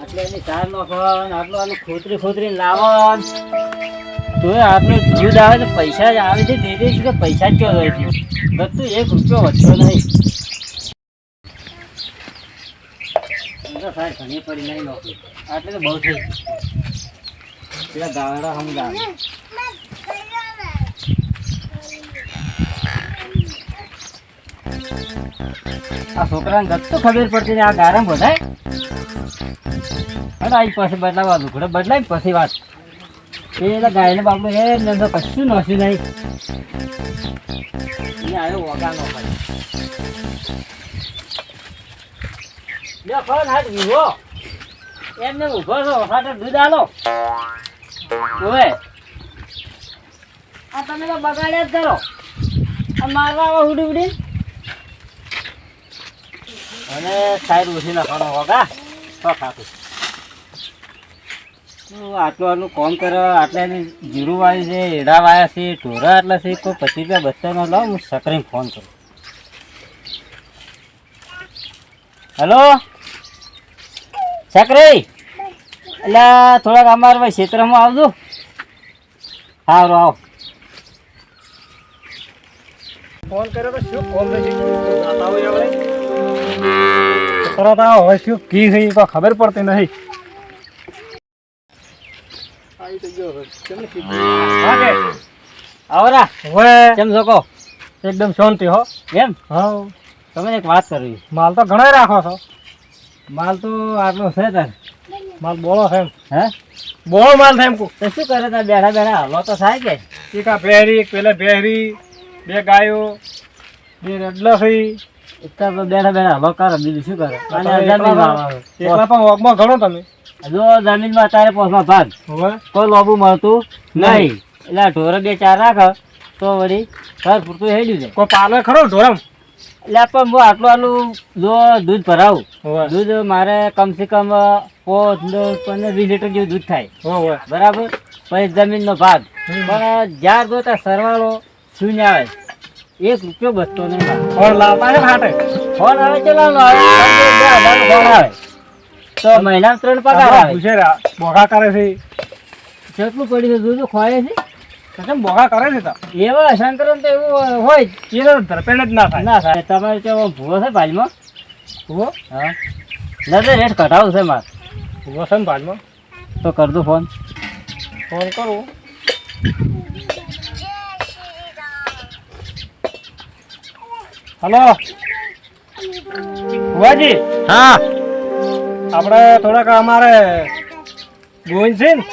આટલે એની ચાર નોખો ને આટલું આનું ખોતરી ખોતરી લાવો ને આટલું દૂધ આવે તો પૈસા જ આવે છે તે દે પૈસા જ ક્યાં રહે છે. એક રૂપિયો વધતો નહીં. તો સાહેબ, ઘણી પડી નહીં નોકરી. આટલે તો બહુ થઈ. પેલા ગાવડા સમજાવે આ છોકરાને ગત તો ખબર પડતી આ ગારામાં બધાય. અરે આઈ પાસે બદલાવા લુગડો બદલાય પછી વાત. પેલા ગાયને બાપુ એ ને તો કશું નોસ્યું નહીં. એમને ઊભો છો, સાથે દૂધ આલો. આ તમે બગાડ્યા જ કરો. મારવા આવો ઉડી ઉડી અને સાઈડ ઉઠી નાખવાનો હોગા. તો ખાતું. તું આટલું આટલું કોમ કરો, આટલા જીરું વાળી છે, એડા વાયા છે, ઢોરા આટલા છે કોઈ પચીસ રૂપિયા બચ્ચાનો લો, હું સકરીને ફોન કરું. હેલો? સકરી એટલે થોડાક અમારા ભાઈ ક્ષેત્રમાં આવજો. સારું આવો. ફોન કર્યો તો શું ફોન નથી? તરત આવો હવે શું કી થઈ તો ખબર પડતી નથી આવરા હવે કેમ છો એકદમ શાંતિ હો. એમ? હા. તમે એક વાત કરવી. માલ તો ઘણો રાખો છો. માલ તો આટલો છે તાર. માલ બોલો છે એમ. હે? બોલો માલ થાય એમ. તો શું કરે તાર? બેઠા બેઠા હલો તો થાય કે? એક આ ભેરી એક પેલા ભેરી બે ગાયો બે રડલસી તો બેઠા બેઠા હલો કરો બીજું શું કરો? અને જમીન એકલા પણ વોકમાં ઘણો તમે. જો જમીનમાં તારે પોસમાં ભાગ. કોઈ લોબુ મળતું નહીં. એટલે ઢોર બે ચાર રાખ તો વળી ઘર પૂરતું હેડ્યું છે. કોઈ પાલે ખરો ઢોરમ? એટલે પણ હું આટલું આટલું જો દૂધ ભરાવું. દૂધ મારે કમસે કમ પંદર વીસ લીટર જેવું દૂધ થાય. બરાબર? પછી જમીનનો ભાગ. પણ જ્યાં જો ત્યાં સરવાળો શૂન્ય આવે. એક રૂપિયો બચતો નહીં. ફળ લાવતા છે ને હાટે ફોન આવે? બે હજારનો ફોન આવે. તો મહિના ત્રણ પગાર આવે. પૂછે બોગા કરે છે. કેટલું પડી છે દૂધ ખોવાય છે તો કેમ બોગા કરે છે તા? એવા સંકરણ તો એવું હોય. ચીરો ધરપેડ ધરપેણ જ ના થાય. ના થાય. તમારે ત્યાં ભૂવો છે ભાજમાં ભૂવો? હા. ના રેટ કઢાવું છે મારે. ભૂવો છે ને ભાજમાં તો કરજો ફોન. ફોન કરું. હલો. ભુવાજી હા. આપણે થોડાક અમારે ગોવિંદ છે ને?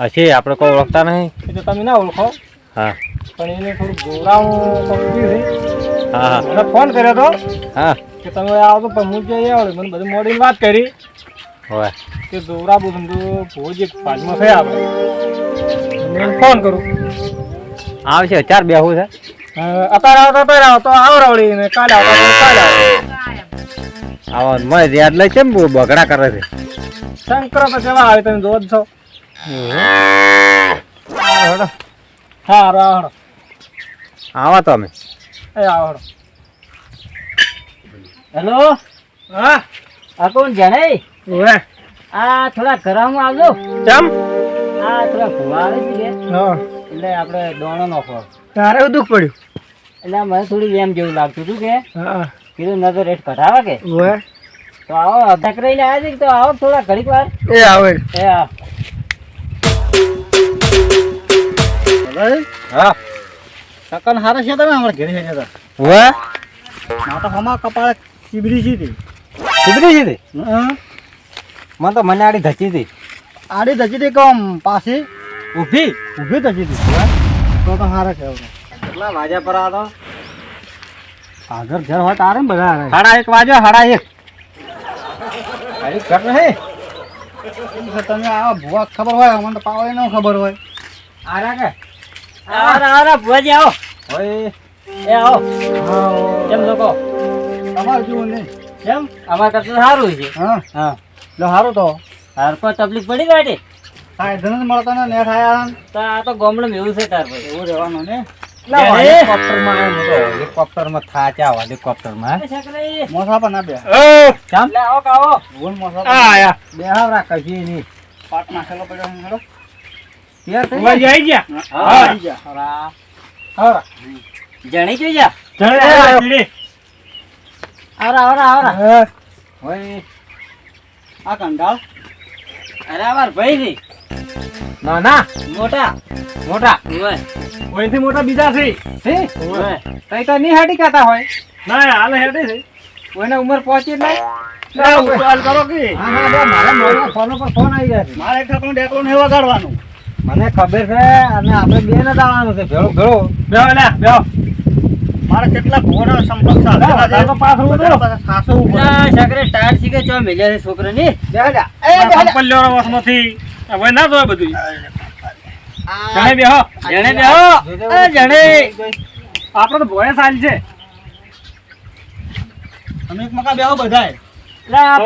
હશે આપણે કોઈ ઓળખતા નહીં. એ તો તમે ના ઓળખો. હા. પણ એને થોડું ગોરાવું હું છે. હા મને ફોન કર્યો તો હા. કે તમે આવતો પણ હું જઈ આવડે. મને બધું મોડીને વાત કરી. હોય કે દોરા બધું ભુવજી પાંચમાં થયા આપણે ફોન કરું. આવશે ચાર બેહું છે. અત્યારે આવતો અત્યારે આવતો આવરાવડી ને કાલે આવતો કાલે આવતો આવો યાદ લઈ કેમ બગડા કરે છે શંકર તો કેવા આવે તમે જોવો છો. હા હારો આવો હેડો. આવો તો એ આવો હેલો હા આ કોણ જાણે ઓવે આ થોડા ઘરમાં આવજો કેમ આ થોડા ભૂવા આવે છે હા એટલે આપણે દોણો નાખો તારે દુઃખ પડ્યું? એટલે મને થોડી એમ જેવું લાગતું હતું કે કીધું નજર રેટ ઘટાવે કે. તો આવો અધક રહીને આવ્યા છે તો આવો થોડા ઘડીક વાર. એ આવે. એ હા. સકન હારે છે તમે અમારે ઘરે છે તો? હવે માતા હમા કપાળ ચીબડી છે તે. સુધરી છે તે? હા મને તો મને આડી ધચી હતી. આડી ધચી હતી કોમ પાસે ઊભી ઊભી તો કીધું તો તો હારે છે કેટલા વાગ્યા પર આ આગળ ઘર હોય તારે ને બધા હાડા એક વાગ્યો હાડા એક. ઘર નહીં? તમે આવા ભૂવા ખબર હોય અમને તો પાવડે ન ખબર હોય. આરા કે? આરા આરા ભૂવાજી આવો. હોય એ આવો. હા કેમ લોકો? તમારે જેવું નહીં? કેમ? અમારે કરતા સારું છે. હા. હા. લો સારું તો. હાર પર તકલીફ પડી ગાડી સાયધન જ મળતા ને નેટ આયા તો આ તો ગામડે એવું છે તાર ભાઈ એવું રહેવાનું ને? હેલિકોપ્ટરમાં નતો. હેલિકોપ્ટરમાં. મોસા પણ ના બે. ચામ લે, આવો કાવો. ભૂલ મોસા આ આયા. બેહાવરા કશી નહીં. પાટ નાખેલો પડ્યો છે હેડો. ત્યાં થઈ ગયા? હા. હા. આવી ગયા. હરા. હરા. જણી જોઈ જા. ચડે આવરા આવરા આવરા ઓય. આ કંગાળ અરે અમાર ભાઈ ના ના મોટા મોટા. ઓય ઓયથી મોટા બીજા છે. હે? ઓય. તઈ તો ની હેડી કાતા હોય. ના હાલ હેડી છે. કોઈને ઉંમર પહોંચી નઈ ના, ઉતાવળ કરો કે. હા હા બે મારા મોબાઈલ ફોન ઉપર ફોન આવી જાય મારે એક ઠાકણું ડેકલું નહીં વગાડવાનું મને ખબર છે અને આપણે બે ને દાવાનું છે. ભેળો ભેળો. બેહો લે બેહો મારે કેટલા ઘોડા સંપર્ક બેહો, તો પાછળ ઉતરો. બધા પાછા સાસુ ઉપર. ચો મેલ્યા છે છોકરો ની બેહડા. આ સંપલ્યોનો વાસમાંથી હવે ના જોય બધું જણે બેહો જણે બેહો. જણે આપણે તો ભોય સાલ છે. અમે મકા બેહો બધાય. લે આ તો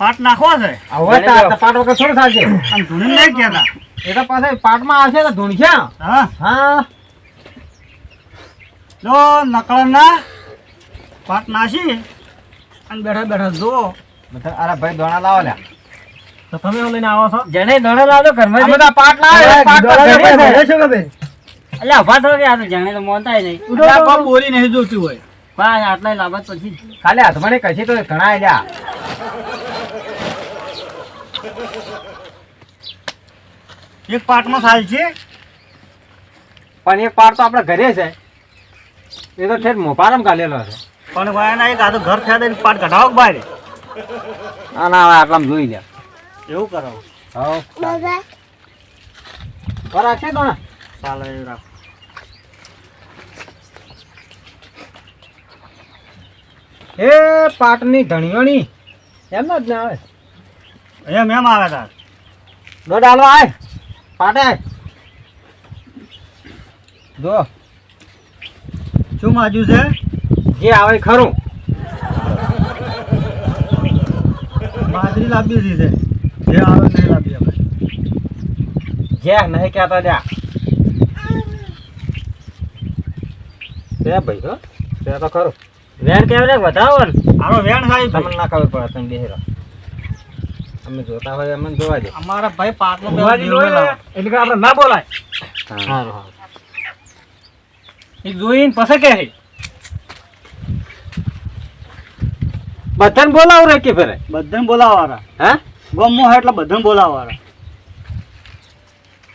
પાટ નાખવો છે. આ હોય તાર તો પાટ વગર થોડું ચાલશે. આમ ધૂણી નહીં કહેતા એ તો પાછા પાટમાં આવશે ને ધૂણશ્યા હા. હા. જો નકળના પાટ નાસી અને બેઠા બેઠા જો અરે ભાઈ દોણા લાવો લ્યા. તો તમે શું લઈને આવો છો? જણે દોડો લાવતો ઘરમાં અમે બધા પાટ લાવે પાટ તો ઘરે છે. એટલે ઊભા થો કે આ તો જણે તો મોનતાય નહીં. આ કોઈ બોલી નહીં જોતી હોય? બસ આટલા લાવત પછી ખાલી હાથમાં ને કશી તો ઘણા આયા એક પાટમાં સાલ છે? પણ એક પાટ તો આપણે ઘરે છે. એ તો ઠેર મોપારમ કાઢેલો છે. પણ વાયના એક આ તો ઘર થયા પાટ કઢાવો ભાઈ બહાર આ ના હવે આટલામાં જોઈ લે. એવું કરાવો હા કરા છે કોણ? ચાલે એવું રાખો. એ પાટની ધણીઓની એમ જ ને આવે. એમ એમ આવે તાર. દોડ હાલવા આય. પાટે. આય જો શું માજુ છે? જે આવે ખરું. બાજરી લાંબી દીધી છે. જે આવે નહીં લાંબી આપણે જે નહીં કહેતા લ્યા તે ભાઈ હો. તે તો ખરું. વેણ કેવડે વધાવો ને? આનો વેણ સાહેબ તમને ના ખબર પડે તમે બેહી અમે જોતા હોય અમને જોવા દે. અમારા ભાઈ પાટલો જોઈ લે. એટલે કે આપણે ના બોલાય. સારું સારું. એ જોઈને પછી કે બધાને બોલાવ રે કે ફેરે? બધાને બોલાવવાના હા? ગમો હોય એટલે બધાને બોલાવવાના.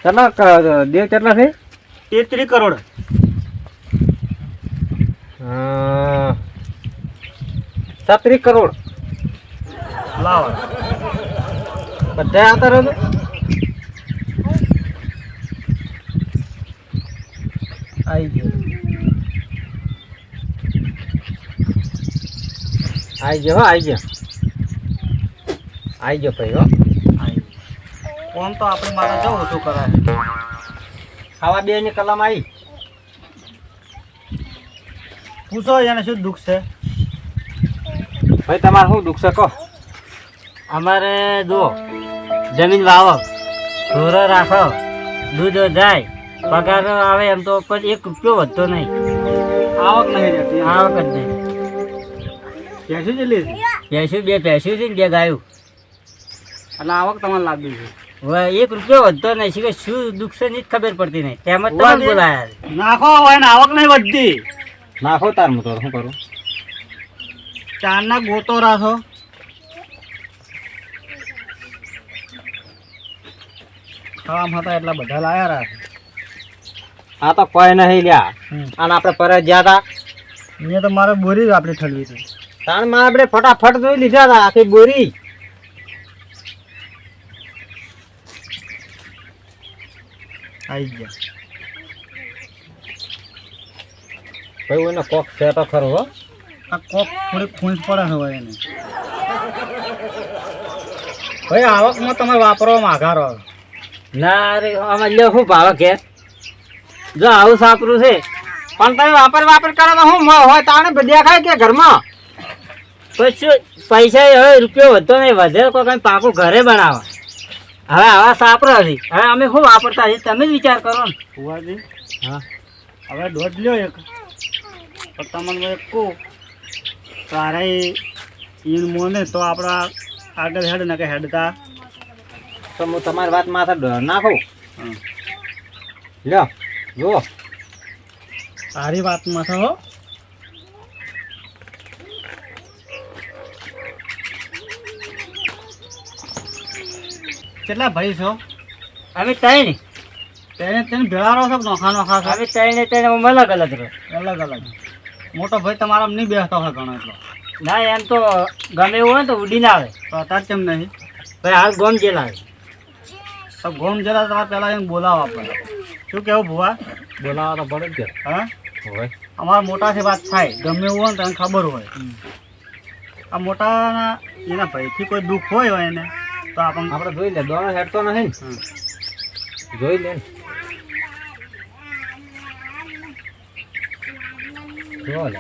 કેટલા દેવ કેટલા છે? તેત્રીસ કરોડ. છત્રીસ કરોડ. લાવવાના બધા આવતા રહો આવી આઈ ગયો. આવી ગયો હો ગયા ગયો. આઈ ગયો ભાઈ હો. કોમ તો આપણે મારે જવું શું કરાય? ખાવા બે ની કલમ આવી પૂછો એને શું દુઃખ છે? ભાઈ તમારે શું દુઃખ છે કહો. અમારે જો જમીન વાવો ઢોરો રાખો દૂધ જાય પગાર આવે એમ તો પણ એક રૂપિયો વધતો નહીં. આવક નહીં જતી આવક જ નહીં. જેટલી છે ભેંસું બે ભેંસું છે ને બે ગાયું. એટલે આવક તમારે લાગી છે. હવે એક રૂપિયો વધતો નહીં શું શું દુઃખ છે નહીં ખબર પડતી નહીં. તેમ જ તમને બોલાયા નાખો હોય ને આવક નહીં વધતી. નાખો તાર હું તો શું કરું? ચારના ગોતો રાખો. ખાવા હતા એટલા બધા લાયા રાખે. આ તો કોઈ નહીં લ્યા. અને આપણે પરત ગયા હતા મેં તો મારે બોરી જ આપણે ઠલવી હતી તાણમાં આપણે ફટાફટ જોઈ લીધા હતા આખી બોરી. આવી ગયા. ભાઈ એને કોક છે તો ખરો હો. આ કોક થોડીક ખૂંચ પડે હોય એને. ભાઈ આવકમાં તમે વાપરો માઘારો ના રે આમાં લ્યો શું ભાવે કે જો આવું સાપરું છે. પણ તમે વાપર વાપર કરો તો શું મ- હોય? તાણે દેખાય કે ઘરમાં? પછી પૈસા હવે રૂપિયો વધતો નહીં વધે કોઈ કઈ પાકું ઘરે બનાવે. હવે આવા સાપરા હતી હવે અમે શું વાપરતા છીએ તમે જ વિચાર કરો ને. ફુવાજી? હા. હવે દોઢ લ્યો એક. પણ તમને એક કહું તારે ઈન મોને તો આપણા આગળ હેડ ને કે હેડતા. તો હું તમારી વાત માથે નાખું. લ્યો જુઓ. તારી વાત છો હો. કેટલા ભાઈ છો? અમે ત્રણ. તેને તેને ભેળા રહો છો કે નોખા નોખા છો અમે ત્રણે ત્રણે અમે અલગ અલગ રહો. અલગ અલગ. મોટો ભાઈ તમારા નહીં બેસતો હોય ઘણો એટલો. ના એમ તો ગમે એવું હોય ને તો ઉડીને આવે. તો અત્યારે કેમ નહીં? ભાઈ હાલ ગોમ જેલા આવે તો ગોમ જેલા તમારે પહેલાં એને બોલાવો આપણે શું કેવું ભુવા? બોલાવા તો પડે જ હા? હોય. અમારા મોટાથી વાત થાય. ગમે એવું હોય ને એને ખબર હોય. આ મોટાના એના ભાઈથી કોઈ દુઃખ હોય હોય એને? તો આપણ આપણે જોઈ લે દોણો હેડતો નથી ને જોઈ લે. લે.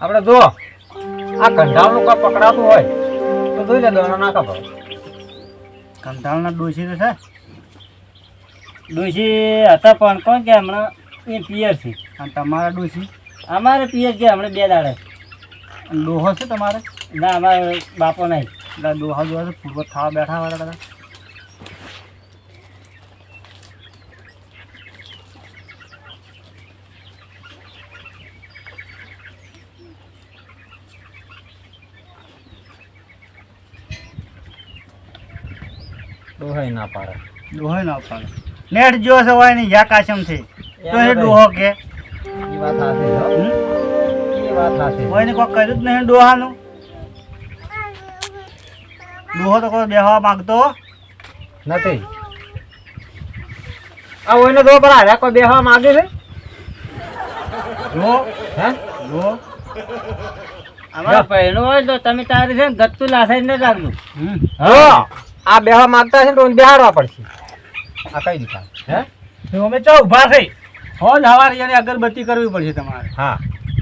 આપણે જો આ કંઢાળનું કોઈ પકડાતું હોય તો જોઈ લે દોણો ના ખબર કંટાળના ડોસી તો છે. ડોશી હતા પણ કોણ કે હમણાં? એ પિયર છે. અને તમારા ડોસી અમારે પિયર છે હમણાં બે દાડે. દોહો ડોહો છે તમારે? ના અમારે બાપો નહીં. એટલે ડોહા જોવા છે પૂર્વ ખાવા બેઠા વાળા બધા ડોહાઈ ના પાડે. ડોહો ના પાડે. નેટ જો સવાય હોય ને યા કાચમથી તો એ ડોહો કે. એ વાત સાચી હો. હમ? એ વાત કોઈ ને કોઈ કર્યું જ નહીં ડોહાનું. ડોહો તો કોઈ બેહવા માંગતો નથી. આ ઓઈને દો પર આ કોઈ બેહવા માંગે છે? જો હે? જો અમારે પહેણું હોય તો તમે તારી છે ને ગત્તુ લાસાઈ ને રાખજો. હા. આ બેહવા માંગતા છે ને તો બેહાડવા પડશે. આ કઈ દુકાન હે? અમે ચો ઊભા થઈ. હો હવારે એને અગરબત્તી કરવી પડશે તમારે. હા.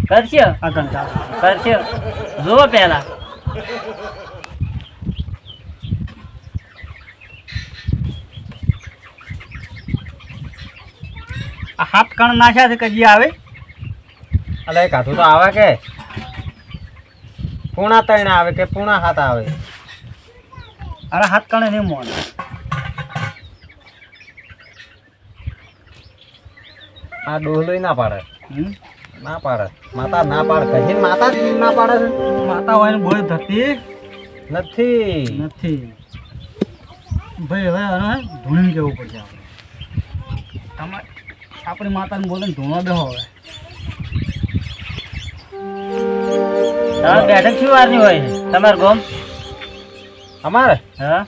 કરશે? આ કંટાળ. કરશે? જુઓ પહેલા. આ હાથ કણ નાખ્યા છે કજી આવે? અલે એક તો આવે કે? પૂણા ત્રણ આવે કે પૂણા હાથ આવે? અરે હાથ કણે નહીં મોન આ ડોહલોય ના પાડે? ના પાડે. માતા ના પાડે. કહીને માતા જ ના પાડે છે. માતા હોય ને બોય ધરતી? નથી. નથી. ભાઈ હવે હવે ધૂણી કેવું પડશે આપણે? તમારે આપણી માતાને બોલે ધૂણો ધૂણવા બેહો હવે. તમારે બેઠક શું વારની હોય? તમારે ગોમ? અમારે? હા?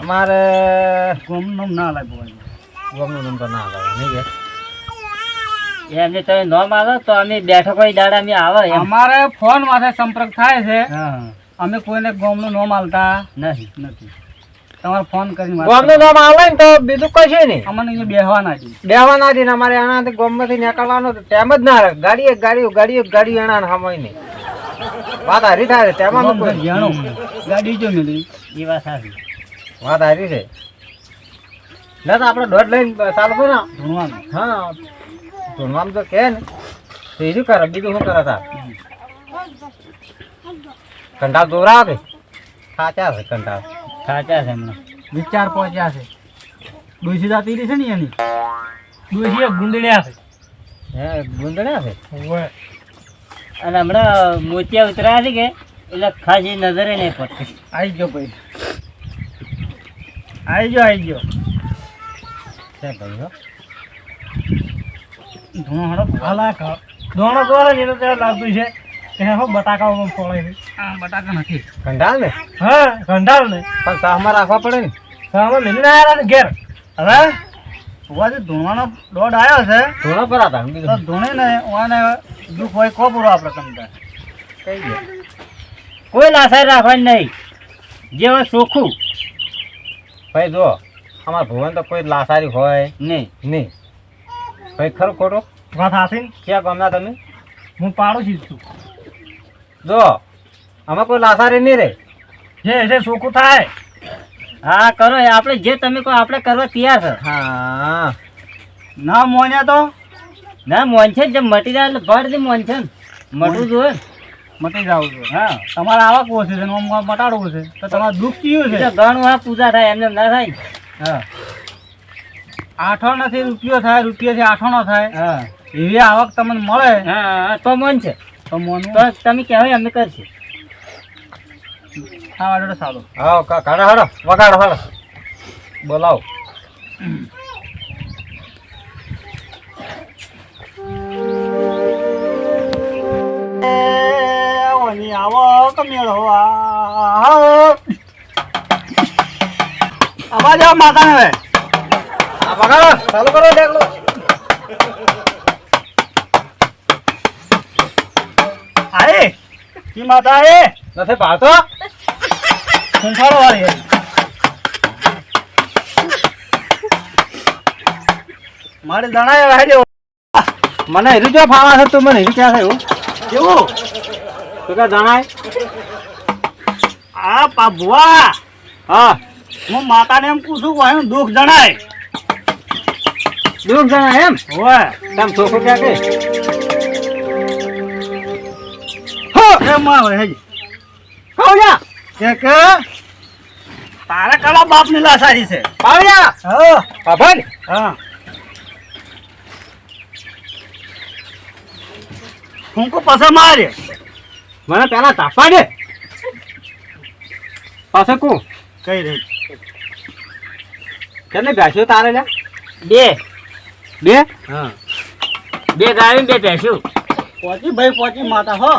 અમારે ગોમનું ના લાગે બોય ગમનો નંબર ના આવે નહીં કે? એમને તમે ન માનો તો અમે બેઠો કોઈ દાડા અમે આવે અમારે ફોન માથે સંપર્ક થાય છે. અમે કોઈને ગોમનું ન માલતા નથી નથી. તમારે ફોન કરીને ગોમનું નામ આવે ને તો બીજું કશું નહીં. અમને અહીંયા બેહવાના છે. બેહવાના છે ને અમારે એના ગોમમાંથી નીકળવાનું તો તેમ જ ના રહે. ગાડી એક ગાડી ગાડી એક ગાડી એના સમય નહીં. વાત હારી થાય તેમાં ગાડી જો મિલી. એ વાત સાચી. વાત હારી છે. ના તો આપણે દોઢ લઈને ચાલુ કરો. ધૂણવાનું. હા. ધૂણવામાં તો કે ને. તો એ શું કરે? બીજું શું કરે તાર? કંટાળ દોરાવ કે સાચા છે કંટાળ. સાચા છે એમને. વિચાર પહોંચ્યા છે. ડોસી જાતી રહી છે ને એની? ડોસી ગુંદડ્યા છે. હે ગુંદડ્યા છે? અને હમણાં મોતિયા ઉતર્યા છે કે એટલે ખાસી નજરે નહીં પડતી. આવી ગયો ભાઈ. આવી ગયો આવી ગયો. છે ભાઈ હો ધૂણો હડો ભલા ખા ધૂણો તો ને તો ત્યાં લાગતું છે. એને હો બટાકાઓમાં ફોળે છે. આ બટાકા નથી. કંટાળ ને? હા કંડાળ ને. પણ સાહમાં રાખવા પડે ને? સામે ના આવ્યા ને ઘેર. હવે ઉવાથી ધૂણવાનો દોડ આવ્યો છે ધૂણો પર હતા તો ધૂણે ને ઓને દુઃખ હોય કો પૂરો આપણે તમને કઈ ગયો? કોઈ લાસાઈ રાખવાની નહીં. જે હોય ચોખ્ખું ભાઈ જો અમારા ભુવન તો કોઈ લાસારી હોય નહીં. નહીં. ભાઈ ખરો ખોટો? વાત હાસી ક્યાં ગામના તમે? હું પાડોશી છું. જો અમે કોઈ લાસારી નહીં રે. જે છે સુખું થાય. હા કરો એ. આપણે જે તમે કહો આપણે કરવા તૈયાર છે. હા. ના મોન્યા તો? ના મોન છે જે મટીરિયલ ભર દે મોન છે ને. મટવું જોઈએ. મટી જાવ છો હા. તમારે આવા કોશે છે મટાડવું છે. તો તમારે દુઃખ કયું છે. ઘણું આ પૂજા થાય એમને ના થાય. હા. આઠો નથી રૂપિયો થાય રૂપિયાથી આઠો નો થાય. હા. એવી આવક તમને મળે? હા તો મન છે. તો મન તો તમે કહેવાય અમે કરશે. હા વાડો સારું. હા કા કાઢો હાડો વગાડો હાડો બોલાવો. આવક મેળવવા. અવાજ આવ માતાને હવે. આ વગાડો ચાલુ કરો ડેકલો આય કી માતા એ? નથી પાડતો સંસારો વાળી મારે દણાય રાખ્યો મને હીરું જો ફાવા છે? તું મને હીરું ક્યાં થયું કેવું તો ક્યાં જણાય આ પાભુઆ હા. હું માતાને એમ પૂછું કે એનું દુઃખ જણાય. દુઃખ જણા એમ? હોય. તમ છોકરો ક્યાં કે એમ આવે હેજી કે કે? તારે કલા બાપની લાસારી છે. કાવડિયા હા. પાભર હા. હું કો પાસે મારે. મને પેલા તાપવા દે. પાસે કુ. કઈ રહી? કેટલી ભેંસો તારે લે બે. બે? હા. બે ગાયું બે ભેંસો. પોચી ભાઈ પોચી માતા હો.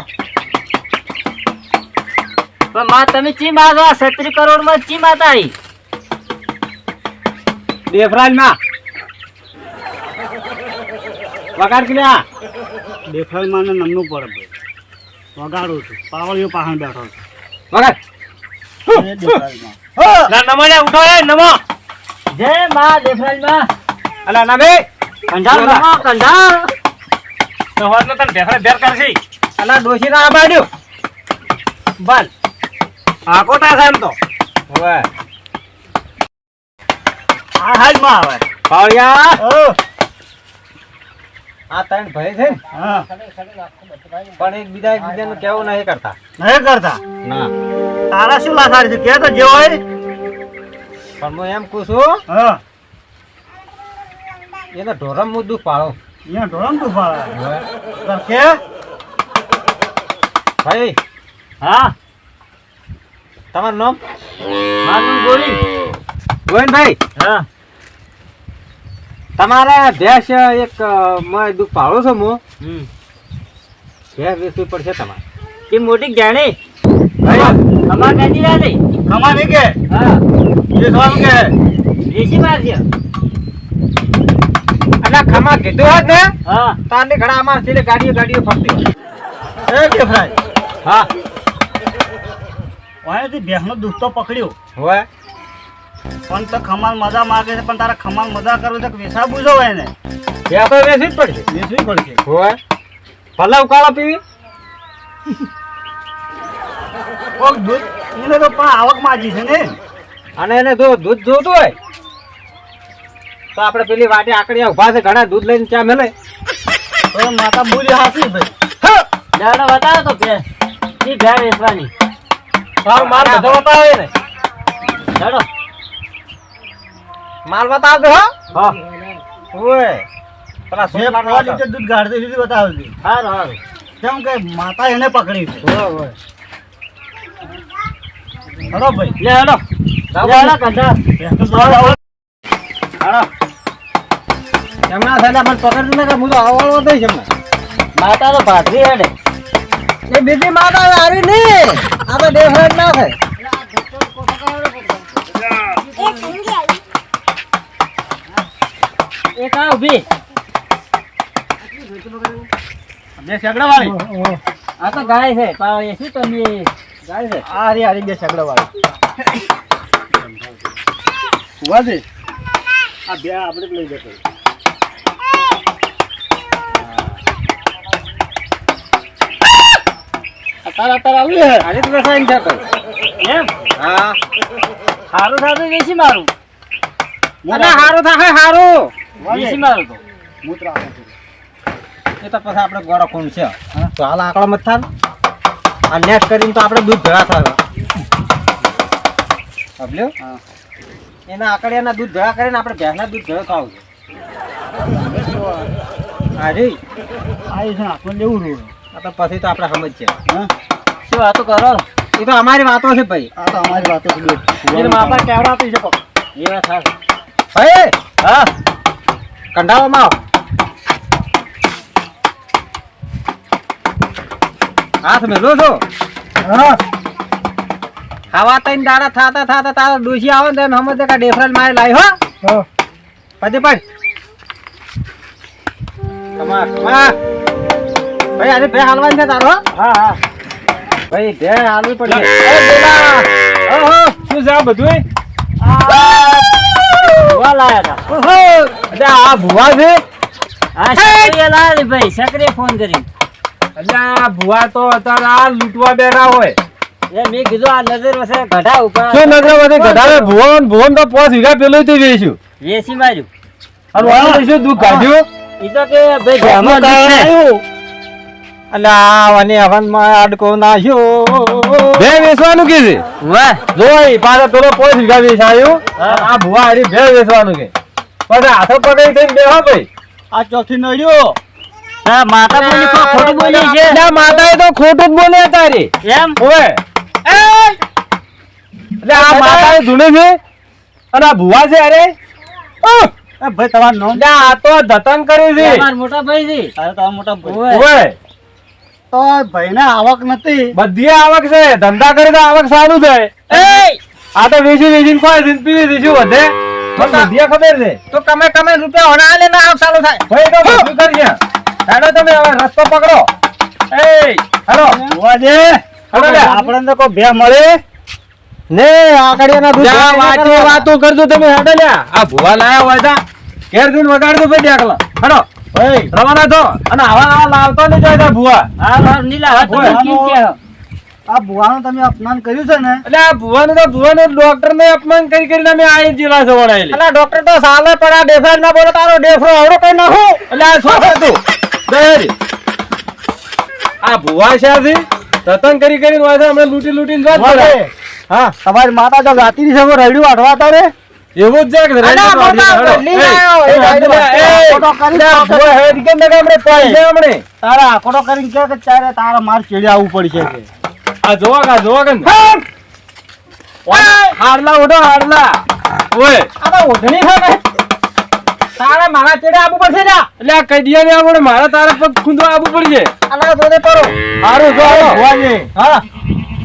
પણ માં તમે ચી માગો? સત્રી કરોડમાં ચી માતા આવી? દેફરાજમાં. વગાડ કે લ્યા માં ને નમનું પડે ભાઈ. વગાડું છું. પાવળિયો પાહણ બેઠો છું. વગાડ. નમો લે ઉઠો એ નમો. જય માં દેખરાજમાં અલા ના બે કંધાર નમો તો હોત ને તને ભેખડે ભેર કરશી. અલા ડોશી ના આબાડ્યો બલ આ કોટા છે એમ તો? હવે. આ હાજમાં આવે. પાવડિયા ઓ. આ ત્રણ ભાઈ છે ને, હા પણ એકબીજા એકબીજાનું કેવું નહીં કરતા. નહીં કરતા? ના. તારા શું લાસારી છે? કે તો જે હોય પણ હું એમ કહું છું હા. એને ઢોરમ હું દુઃખ પાડો. અહીંયા ઢોરમ દુઃખ પાડો? કે? ભાઈ હા. તમારું નામ? મારું ગોળી ગોવિંદભાઈ? હા. તમારે ભેંસ એક મેં દુઃખ પાડો છો હું? ભેંસ વેચવી પડશે તમારે. તે મોટી જાણી? તમારે રહ્યા નહીં ખમા કે? હા. દેશી મારશે અને ખમા કીધું હોત ને હા. તારની ઘણા અમારથી ગાડીઓ ગાડીઓ ફરતી એ હા વાયાથી ભેંસનો દુઃખ તો પકડ્યો. હોય. પણ તો ખમાલ મજા માગે છે પણ તારા ખમાલ મજા કરવો છે વેસા બુજો હોય ને ત્યાં તો વેચવી જ પડશે. વેસવી પડશે. હોય. ભલે ઉકાળો પીવી. કોક દૂધ એને તો પણ આવક માજી છે ને? અને એને જો દૂધ જોતું હોય તો આપણે પેલી વાટે આકડી ઊભા છે ઘણા દૂધ લઈને ત્યાં મેલે. માતા બુરી હાસી ભાઈ. દાડો બતાવો તો ભેંસ ઈ ભેંસ વેચવાની. તારો માલ બધો બતાવે ને દાડો. માલ બતાવજો હો. હા. ઓય પેલા સો સોમવાર લીટર દૂધ ગાળતી સુધી બતાવતી સારું સારું કેમ કે માતા એને પકડી છે. ઓય હેલો હલો ભાઈ. લે હેડો. મને ને હું તો માતા તો ભાખરી હેડે. એ બીજી માતા આવી નહીં. આ તો દેખાડ ના થાય. એ કા ઊભી બે સેગડા વાળી આ તો ગાય છે પાવ એ શું તમે? ગાય છે? આ હારી હારી બે સગડા વાળી સુવા દે આ બે આપણે જ લઈ જતો તારા તારા આવી હે આજે તો રસાયણ થતો એમ? હા. હારો થાતો જઈશી મારું. મને હારો થાય હારો. જઈશી મારું તો. મૂત્રા એ તો પછી આપણે ગોળો કોણ છે? તો હાલ આંકડો મત થાય આ નેટ કરીને તો આપણે દૂધ ભેળા થાય. સમજ્યો? હા. એના આકડિયાના દૂધ ભેળા કરીને આપણે ભેંસના દૂધ ભેળો ખાવું હા જી આવી છે આપણને લેવું રહ્યું આ તો પછી તો આપણે સમજ છે હા? શું વાતો કરો? એ તો અમારી વાતો છે ભાઈ. આ તો અમારી વાતો છે બેન. એને કેવડા આપી પગ. એ વાત હા ભાઈ હા. કંડાવામાં આવ. હાથ મેલો છો? હા. ખાવા તઈને દાડા થાતા થાતા તારા ડોશી આવે ને હમણાં કે ડેફરલ મારે લાવી હો. પછી પણ કમા કમા ભાઈ આજે બે હાલવાની છે તારો હા. હા ભાઈ બે હાલવી પડશે. ઓહો. શું છે આ બધું ભૂવા લાયા હતા ઓહો. એટલે આ ભુવા છે? હા સક્રિય લાયા ભાઈ સક્રિય ફોન કરી એટલે આ ભુવા તો અત્યારે આ લૂંટવા બેઠા હોય. મેં કીધું આ નજર વસે ગઢા ઉપર શું નજર ભુવન ભુવન તો પોસ વીઘા પેલું થી વેચ્યું. વેચી માર્યું. અને વાળા દેશું દુઃખ કાઢ્યું? ઈ તો કે ભાઈ ઘરમાં ઘરમાં દૂધ છે. એટલે હવનમાં આડકો નાખ્યો. બે વેચવાનું કે વાહ. જોઈ પાછો પેલો પોસ વીઘા વેચાયું. આ ભુવા હારી બે વેચવાનું કે. પણ હાથો પકડી થઈને બેહો ભાઈ. આ ચોથી નડ્યો. હા માતા બોલી ખોટું બોલી છે. માતા એ તો ખોટું જ બોલે તારી. એમ? ઓવે. એટલે આ માતા ધૂણે છે? અને આ ભુવા છે અરે? ભાઈ તમારું નામ? આ તો ધતન કર્યું છે. અમારા મોટા ભાઈ છે. અરે તમારા મોટા ભાઈ. તો ભાઈ ને આવક નથી. બધી આવક છે. ધંધા કરે તો આવક સારું છે. આ તો વેચી વેચીને કોઈ જિંદગી વેચી વેચ્યું વધે? પણ બધી ખબર છે? તો કમે તમે રૂપિયા હોના લે ના આવક સારું થાય. ભાઈ તો કરશે હેડો તમે હવે રસ્તો પકડો. એ! હેલો જોવા દે હેડો લે. આપણે તો બે મળે? ને આકડિયાના દૂધ વાતો વાતો- વાતો કરજો તમે હેડો લ્યા આ ભુવા લાયા હોય તા. ઘેર જઈને વગાડજો ભાઈ ડાકલા હેડો. ભાઈ રવાના થો. અને આવા આવા લાવતો નહીં જાય ભુવા. હા હા, નીલા હા તમે ઓવે. કેમ કહો? આ ભુવાનું તમે અપમાન કર્યું છે ને? એટલે આ ભુવાનું તો ભુવાનું ડોક્ટર ને અપમાન કરી કરીને અમે આ જિલ્લા છે અલા ડોક્ટર તો સાલે પણ આ ડેફર ના બોલો તારો ડેફરો આવડો કઈ નાખું એટલે આ શું હતું? દહેરી. આ ભુવા શાથી તતન કરી કરીને વાંધો હમણાં લૂંટી લૂંટીને વાત કરે હા તમારી માતા જો ગાતી છે રડ્યું વાટવા તારે એવું જ છે કે તો ને. તારા આકોટો કરીને કે તારે તારા માર ચેડી આવવું પડશે આ જોવા કા જોવા કે હાડલા ઉઠો હાડલા. ઓય. આ ઓઢણી છે ને. તારે મારા ચેડે આબુ પડશે જા. એટલે આ કડિયા ને આપણે મારા તારા પગ ખૂંદવા આબુ પડશે. અલા તો દે પરો હારું જો હાલો. ભવાજી હા.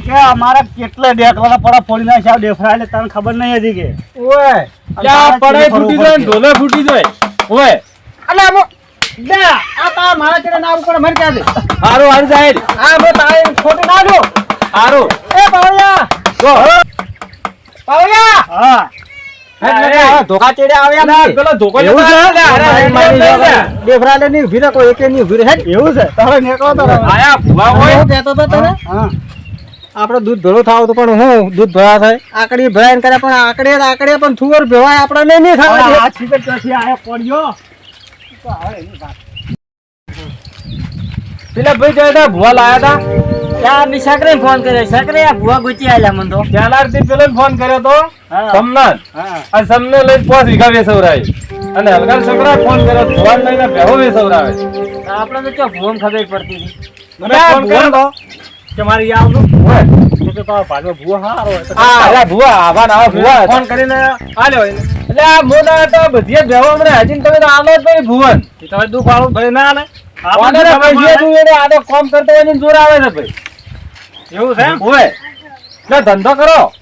કે અમારા કેટલા ડેકવાના પડા ફોડી નાખ્યા ડેફરા એટલે તને ખબર નહીં હતી કે. ઓય. એટલે પડાઈ ફૂટી જાય ઢોલે ફૂટી જાય. ઓય. અલા મો દે આ તા મારા ચેડે ના આપવું પડે મર ક્યાં દે હારું હારું જાય આ મો તારે ખોટું ના હારું. એ પાવડિયા જો હો. ધોકા ચેડે આવ્યા ના, પેલો ધોકો એવું છે? ની ઊભી એકે ની ઊભી હેડ. એવું છે? તમે નીકળો તો આયા ભૂવા હોય. હું કહેતો હતો તને? હા આપણે દૂધ ભેળું થાવ તો પણ હું દૂધ ભરા થાય. આકડી ભરાય કરે પણ આકડે આકડે પણ થુવર ભેવાય આપણે નહીં હવે આ છીપે ત્યાંથી આયો પડ્યો તો હવે એની વાત. પેલા ભાઈ જાય ભુવા લાયા તા ફોન કર્યો. આ ભૂવા ગુચી આલ્યા મને તો. ત્યાંનારથી પેલો ફોન કર્યો તો હા. સોમનાથ. સમને લઈને પાંચ વીઘા વેસવરાય. અને હલકા છોકરા ફોન કર્યો ભુવાન લઈને બેહો વેસવરાવે. આપણે તો ચો ભૂમ ખબર પડતી મને ફોન કર્યો તો. કે મારી આવતું ઓય. તો કે ભાગો ભૂવો હારો હોય અલા ભુવા આવા ના ભુવા ફોન કરીને આલ્યો એટલે આ મોના તો બધી બેહો હમણે. હજી તમે તો આલો જ નહીં ભુવન. એ તમે દુઃખ વાળું ભાઈ ના આલે. આનો કોમ કરતો હોય ને જોર આવે છે ભાઈ. એવું છે એમ? એટલે ધંધો કરો.